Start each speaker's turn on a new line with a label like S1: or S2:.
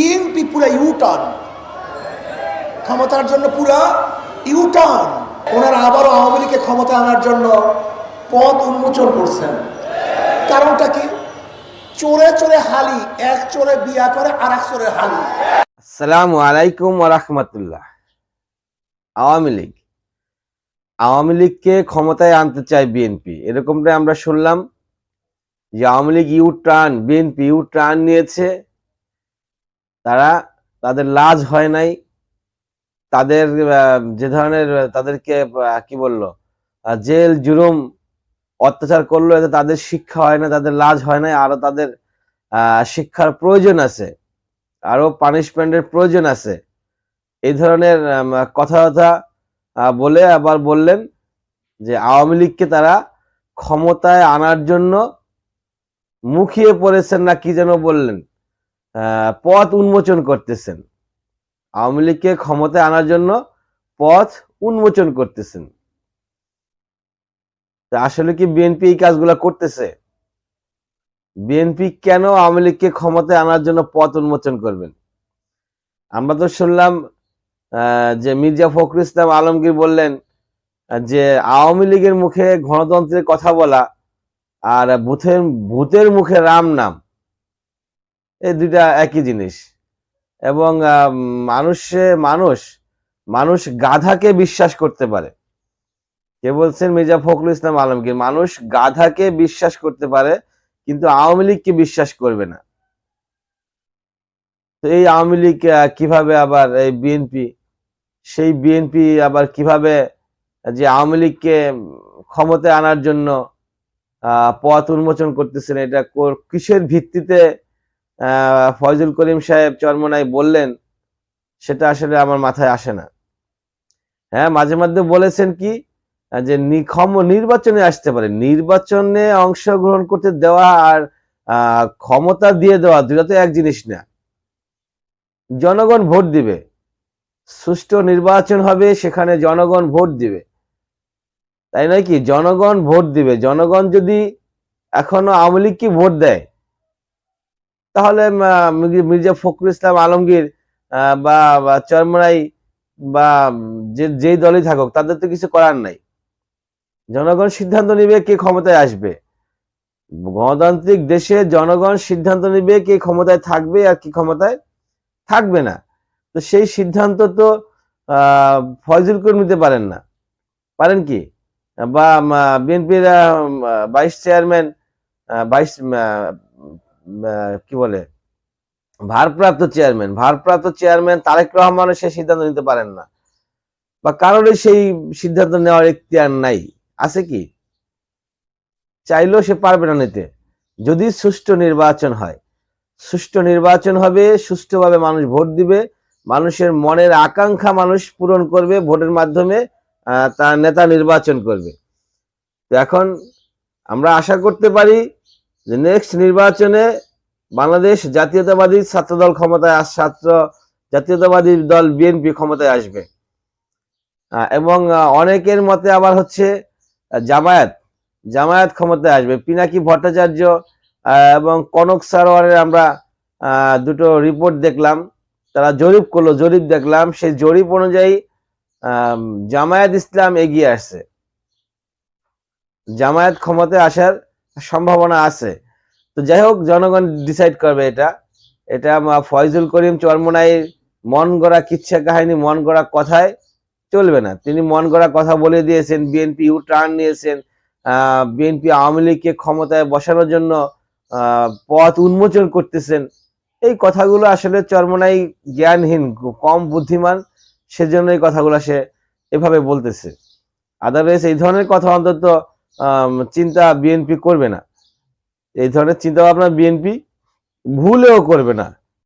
S1: BNP পুরা U turn ক্ষমতার জন্য পুরা ইউটার্ন ওনারা আবারও আওয়ামী লীগকে ক্ষমতা আনার জন্য পথ উন্মোচন করছেন। কারণটা কি? চোরে চোরে হালি, এক চোরে বিয়া করে আর এক চোরে হালি।
S2: আসসালামু আলাইকুম রাহমাতুল্লাহ। আওয়ামী লীগ। আওয়ামী লীগকে ক্ষমতায় আনতে চায় বিএনপি। এরকমটা আমরা শুনলাম যে Awami League U turn BNP U turn নিয়েছে। তারা তাদের লাজ হয় নাই। তাদের যে ধরনের, তাদেরকে কি বলল? জেল জুরুম অত্যাচার করল এতে তাদের শিক্ষা হয় না, তাদের লাজ হয় না আরও তাদের শিক্ষার প্রয়োজন আছে, আরও পানিশমেন্টের প্রয়োজন আছে। এই ধরনের কথাবার্তা বলে আবার বললেন যে আওয়ামী লীগকে তারা ক্ষমতায় আনার জন্য মুখিয়ে পড়েছেন না কি যেন বললেন। পথ উন্মোচন করতেছেন। আওয়ামী লীগকে ক্ষমতায় আনার জন্য পথ উন্মোচন করতেছেন। আসলে কি বিএনপি এই কাজগুলো করতেছে? বিএনপি কেন আওয়ামী লীগকে ক্ষমতায় আনার জন্য পথ উন্মোচন করবেন? আমরা তো শুনলাম যে মির্জা ফখরুল ইসলাম আলমগীর বললেন যে আওয়ামী লীগের মুখে গণতন্ত্রের কথা বলা আর ভূতের ভূতের মুখে রাম নাম। এই দুইটা একই জিনিস। এবং মানুষে মানুষ মানুষ গাধাকে বিশ্বাস করতে পারে। কে বলছেন? মির্জা ফখরুল ইসলাম আলমগীর, মানুষ গাধাকে বিশ্বাস করতে পারে, কিন্তু আওয়ামী লীগকে বিশ্বাস করবে না। তো এই আওয়ামী লীগ কীভাবে আবার এই বিএনপি, সেই বিএনপি আবার কীভাবে যে আওয়ামী লীগকে ক্ষমতায় আনার জন্য পথ উন্মোচন করতেছেন, এটা কিসের ভিত্তিতে ফয়জুল করিম সাহেব চরমনাই বললেন, সেটা আসলে আমার মাথায় আসে না। হ্যাঁ মাঝে মধ্যে বলেছেন কি, যে নিক্ষম নির্বাচনে আসতে পারে। নির্বাচনে অংশগ্রহণ করতে দেওয়া আর ক্ষমতা দিয়ে দেওয়া দুটা তো এক জিনিস না। জনগণ ভোট দিবে। সুষ্ঠু নির্বাচন হবে, সেখানে জনগণ ভোট দিবে। তাই নয় কি? জনগণ ভোট দিবে। জনগণ যদি এখনও আওয়ামী লীগকে ভোট দেয় তাহলে মির্জা- ফখরুল ইসলাম আলমগীর বা বা চরমরাই বা যে, যেই দলই থাকুক, তাদের তো কিছু করার নাই। জনগণ সিদ্ধান্ত নিবে কে ক্ষমতায় আসবে। গণতান্ত্রিক দেশে জনগণ সিদ্ধান্ত নিবে কে ক্ষমতায় থাকবে আর কি ক্ষমতায় থাকবে না। তো সেই সিদ্ধান্ত তো ফয়জুল করে নিতে পারেন না। পারেন কি? বা বিএনপির ভাইস চেয়ারম্যান ভাইস কি বলে? ভারপ্রাপ্ত চেয়ারম্যান ভারপ্রাপ্ত চেয়ারম্যান তারেক রহমানও সেই সিদ্ধান্ত নিতে পারেন না। বা কারোরই সেই সিদ্ধান্ত নেওয়ার এখতিয়ার নাই। আছে কি? চাইলেও সে পারবে না নিতে। যদি সুষ্ঠু নির্বাচন হয়। সুষ্ঠু নির্বাচন হবে, সুষ্ঠুভাবে মানুষ ভোট দিবে, মানুষের মনের আকাঙ্ক্ষা মানুষ পূরণ করবে, ভোটের মাধ্যমে তার নেতা নির্বাচন করবে। তো এখন আমরা আশা করতে পারি যে নেক্সট নির্বাচনে বাংলাদেশ জাতীয়তাবাদী ছাত্রদল ক্ষমতায় আস ছাত্র জাতীয়তাবাদী দল বিএনপি ক্ষমতায় আসবে। এবং অনেকের মতে আবার হচ্ছে জামায়াত জামায়াত ক্ষমতায় আসবে। পিনাকি ভট্টাচার্য এবং কনক সারোয়ারের আমরা দুটো রিপোর্ট দেখলাম। তারা জরিপ করল, জরিপ দেখলাম। সেই জরিপ অনুযায়ী জামায়াত ইসলাম এগিয়ে আসছে। জামায়াত ক্ষমতায় আসার সম্ভাবনা আছে। তো যাই হোক, জনগণ ডিসাইড করবে এটা। এটা ফয়জুল করিম চরমনাই, মন গড়া কিচ্ছা কাহিনী, মন গড়া কথায় চলবে না। তিনি মন গড়া কথা বলে দিয়েছেন বিএনপি ইউ টার্ন নিয়েছেন বিএনপি আওয়ামী লীগকে ক্ষমতায় বসানোর জন্য পথ উন্মোচন করতেছেন। এই কথাগুলো আসলে চরমনাই জ্ঞানহীন, কম বুদ্ধিমান সেজন্য এই কথাগুলো সে এভাবে বলতেছে। আদারওয়াইজ এই ধরনের কথা অন্তত চিন্তা বিএনপি করবে না। এই ধরনের চিন্তা ভাবনা বিএনপি ভুলেও করবে না।